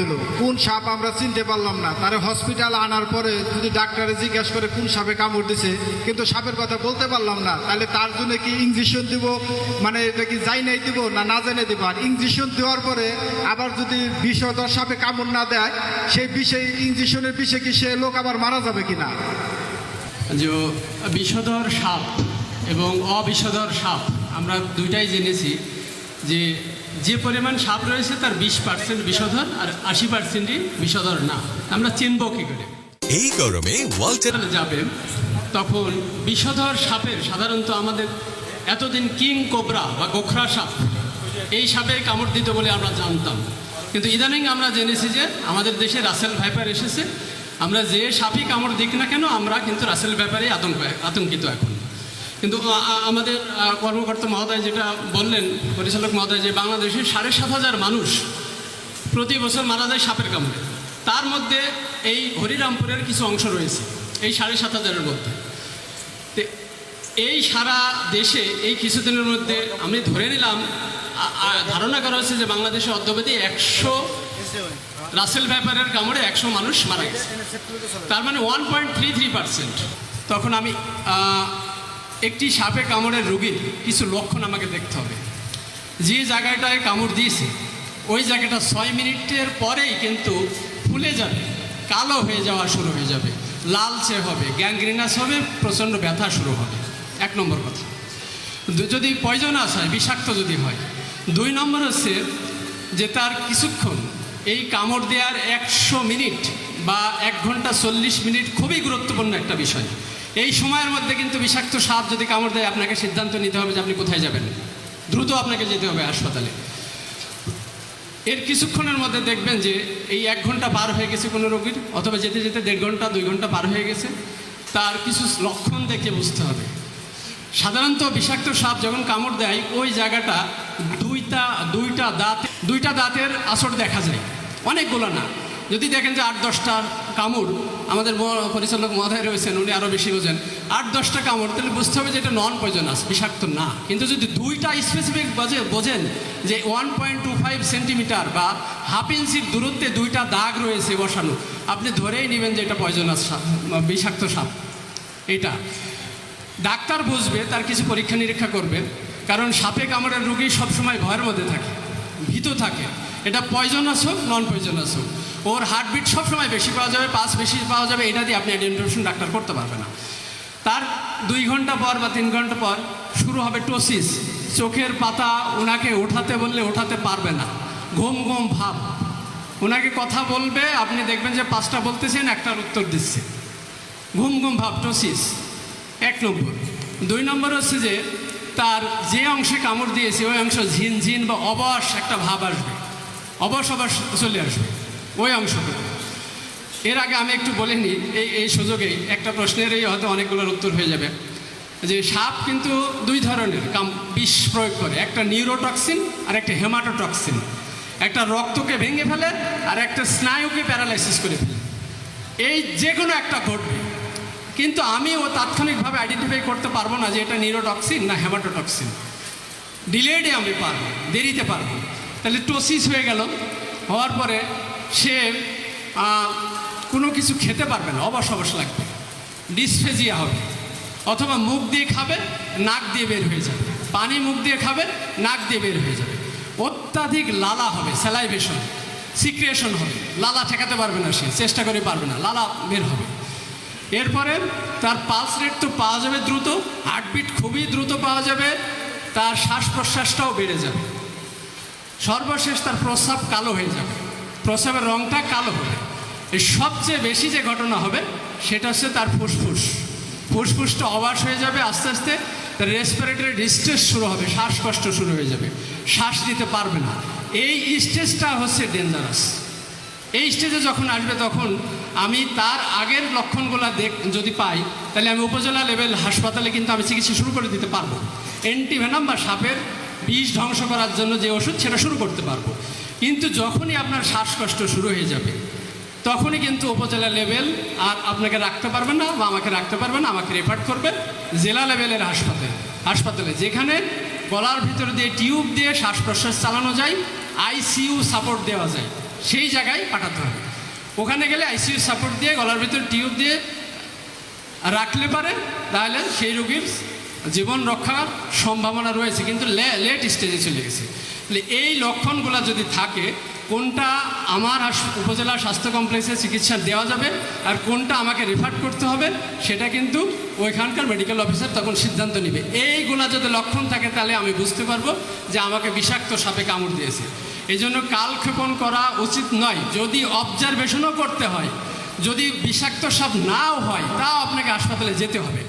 দিল। কোন সাপ আমরা চিনতে পারলাম না। তারে হসপিটাল আনার পরে যদি ডাক্তারে জিজ্ঞাসা করে কোন সাপে কামড় দিছে, কিন্তু সাপের কথা বলতে পারলাম না, তাহলে তার জন্য কি ইঞ্জেকশন দিব? মানে এটা কি যাই নাই দিব না না জেনে দিব? আর ইঞ্জেকশন দেওয়ার পরে আবার যদি বিষধর সাপে কামড় না দেয়, সেই বিষে ইঞ্জেকশনের বিষে কি সে লোক আবার মারা যাবে কিনা? যে বিষধর সাপ এবং অবিষধর সাপ, আমরা দুইটাই জেনেছি যে যে পরিমাণ সাপ রয়েছে তার বিশ পার্সেন্ট বিষধর আর আশি পার্সেন্টই বিষধর না। আমরা চিনব কী করে? এই গরমে ওয়ালটন যাবেন তখন বিষধর সাপের সাধারণত আমাদের এতদিন কিং কোবরা বা গোখরা সাপ এই সাপের কামড় দিত বলে আমরা জানতাম। কিন্তু ইদানিং আমরা জেনেছি যে আমাদের দেশে রাসেল ভাইপার এসেছে। আমরা যে সাপই কামড় দিক না কেন আমরা কিন্তু রাসেল ভাইপারেই আতঙ্ক আতঙ্কিত এখন। কিন্তু আমাদের কর্মকর্তা মহোদয় যেটা বললেন, পরিচালক মহোদয়, যে বাংলাদেশে সাড়ে সাত হাজার মানুষ প্রতি বছর মারা যায় সাপের কামড়ে। তার মধ্যে এই হরিরামপুরের কিছু অংশ রয়েছে, এই সাড়ে সাত হাজারের মধ্যে। এই সারা দেশে এই কিছুদিনের মধ্যে আমি ধরে নিলাম ধারণা করা হচ্ছে যে বাংলাদেশে অদ্যবধি একশো রাসেল ব্যাপারের কামড়ে একশো মানুষ মারা গেছে। তার মানে one point three three percent তখন আমি একটি সাপে কামড়ের রোগীর কিছু লক্ষণ আমাকে দেখতে হবে। যে জায়গাটায় কামড় দিয়েছে, ওই জায়গাটা ছয় মিনিটের পরেই কিন্তু ফুলে যাবে, কালো হয়ে যাওয়া শুরু হয়ে যাবে, লালচে হবে গ্যাংগ্রিনাস হবে প্রচণ্ড ব্যথা শুরু হবে। এক নম্বর কথা। যদি পয়জনাস হয় বিষাক্ত যদি হয়, দুই নম্বর হচ্ছে যে তার কিছুক্ষণ এই কামড় দেওয়ার একশো মিনিট বা এক ঘণ্টা চল্লিশ মিনিট খুবই গুরুত্বপূর্ণ একটা বিষয়। এই সময়ের মধ্যে কিন্তু বিষাক্ত সাপ যদি কামড় দেয়, আপনাকে সিদ্ধান্ত নিতে হবে যে আপনি কোথায় যাবেন। দ্রুত আপনাকে যেতে হবে হাসপাতালে। এর কিছুক্ষণের মধ্যে দেখবেন যে এই এক ঘণ্টা পার হয়ে গেছে কোনো রোগীর, অথবা যেতে যেতে দেড় ঘণ্টা, দুই ঘণ্টা পার হয়ে গেছে। তার কিছু লক্ষণ দেখে বুঝতে হবে। সাধারণত বিষাক্ত সাপ যখন কামড় দেয়, ওই জায়গাটা দুইটা দুইটা দাঁত, দুইটা দাঁতের আসর দেখা যায়। অনেকগুলো না। যদি দেখেন যে আট, দশটার কামড়, আমাদের পরিচালক মহোদয় রয়েছেন, উনি আরও বেশি বোঝেন। আট, দশটা কামড়, তাহলে বুঝতে হবে যে এটা নন পয়জনাস বিষাক্ত না। কিন্তু যদি দুইটা স্পেসিফিক বোঝে, বোঝেন যে one point two five centimetre বা হাফ ইঞ্চির দূরত্বে দুইটা দাগ রয়েছে বসানো, আপনি ধরেই নেবেন যে এটা পয়জনাস সাপ বিষাক্ত সাপ। এটা। ডাক্তার বুঝবে, তার কিছু পরীক্ষা নিরীক্ষা করবে, কারণ সাপে কামড়ের রোগী সবসময় ভয়ের মধ্যে থাকে, ভীত থাকে। এটা পয়জনাস হোক নন পয়জনাস হোক। ওর হার্টবিট সবসময় বেশি পাওয়া যাবে পাস বেশি পাওয়া যাবে, এটা দিয়ে আপনি আইডেন্টিফিকেশন ডাক্তার করতে পারবে না। তার দুই ঘণ্টা পর বা তিন ঘণ্টা পর শুরু হবে টোসিস চোখের পাতা ওনাকে ওঠাতে বললে ওঠাতে পারবে না। ঘুম ঘুম ভাব। ওনাকে কথা বলবে, আপনি দেখবেন যে পাঁচটা বলতেছেন, একটার উত্তর দিচ্ছে। ঘুম ঘুম ভাব টোসিস এক নম্বর। দুই নম্বর হচ্ছে যে তার যে অংশে কামড় দিয়েছে, ওই অংশ ঝিনঝিন বা অবশ একটা ভাব আসবে। অবশ অবশ চলে আসবে। ওই অংশটুকু। এর আগে আমি একটু বলে এই এই সুযোগেই একটা প্রশ্নেরই হয়তো অনেকগুলোর উত্তর হয়ে যাবে। যে সাপ কিন্তু দুই ধরনের কাম, বিষ প্রয়োগ করে। একটা নিউরোটক্সিন আর একটা হেমাটোটক্সিন। একটা রক্তকে ভেঙে ফেলে আর একটা স্নায়ুকে প্যারালাইসিস করে ফেলে। এই যে কোনো একটা ঘটবে। কিন্তু আমি ও তাৎক্ষণিকভাবে আইডেন্টিফাই করতে পারব না যে এটা নিউরোটক্সিন না হেমাটোটক্সিন। ডিলেডে আমি পারব, দেরিতে পারব। তাহলে টোসিস হয়ে গেল। হওয়ার পরে সে কোনো কিছু খেতে পারবে না অবশ অবশ লাগবে। ডিসফেজিয়া হবে। অথবা মুখ দিয়ে খাবে, নাক দিয়ে বের হয়ে যাবে। পানি মুখ দিয়ে খাবে, নাক দিয়ে বের হয়ে যাবে। অত্যাধিক লালা হবে স্যালাইভেশন সিক্রিয়েশন হবে। লালা ঠেকাতে পারবে না সে, চেষ্টা করে পারবে না, লালা বের হবে। এরপরে তার পালস রেট তো পাওয়া যাবে দ্রুত হার্টবিট খুবই দ্রুত পাওয়া যাবে, তার শ্বাস প্রশ্বাসটাও বেড়ে যাবে। সর্বশেষ তার প্রস্রাব কালো হয়ে যাবে। প্রস্রাবের রংটা কালো হবে। এই সবচেয়ে বেশি যে ঘটনা হবে, সেটা হচ্ছে তার ফুসফুস। ফুসফুসটা অবাস হয়ে যাবে আস্তে আস্তে, তার রেসপিরেটরি ডিস্ট্রেস শুরু হবে, শ্বাসকষ্ট শুরু হয়ে যাবে। শ্বাস নিতে পারবে না। এই স্টেজটা হচ্ছে ডেঞ্জারাস এই স্টেজে যখন আসবে তখন আমি তার আগের লক্ষণগুলো দেখ, যদি পাই, তাহলে আমি উপজেলা লেভেল হাসপাতালে কিন্তু আমি চিকিৎসা শুরু করে দিতে পারব। অ্যান্টিভেনাম বা সাপের বিষ ধ্বংস করার জন্য যে ওষুধ, সেটা শুরু করতে পারব। কিন্তু যখনই আপনার শ্বাসকষ্ট শুরু হয়ে যাবে, তখনই কিন্তু উপজেলা লেভেল আর আপনাকে রাখতে পারবেন না বা আমাকে রাখতে পারবেন আমাকে রেফার করবেন জেলা লেভেলের হাসপাতালে। হাসপাতালে, যেখানে গলার ভিতরে দিয়ে টিউব দিয়ে শ্বাস প্রশ্বাস চালানো যায় আইসিইউ সাপোর্ট দেওয়া যায়, সেই জায়গায় পাঠাতে হবে। ওখানে গেলে আইসিইউ সাপোর্ট দিয়ে গলার ভিতর টিউব দিয়ে রাখলে পারে, তাহলে সেই রোগীর জীবন রক্ষার সম্ভাবনা রয়েছে, কিন্তু লেট স্টেজে চলে গেছে। তাহলে এই লক্ষণগুলো যদি থাকে, কোনটা আমার উপজেলা স্বাস্থ্য কমপ্লেক্সে চিকিৎসা দেওয়া যাবে আর কোনটা আমাকে রেফার করতে হবে, সেটা কিন্তু ওইখানকার মেডিকেল অফিসার তখন সিদ্ধান্ত নেবে। এইগুলা যদি লক্ষণ থাকে, তাহলে আমি বুঝতে পারব যে আমাকে বিষাক্ত সাপে কামড় দিয়েছে। এই জন্য কালক্ষেপণ করা উচিত নয়। যদি অবজারভেশনও করতে হয়, যদি বিষাক্ত সাপ নাও হয়, তাও আপনাকে হাসপাতালে যেতে হবে।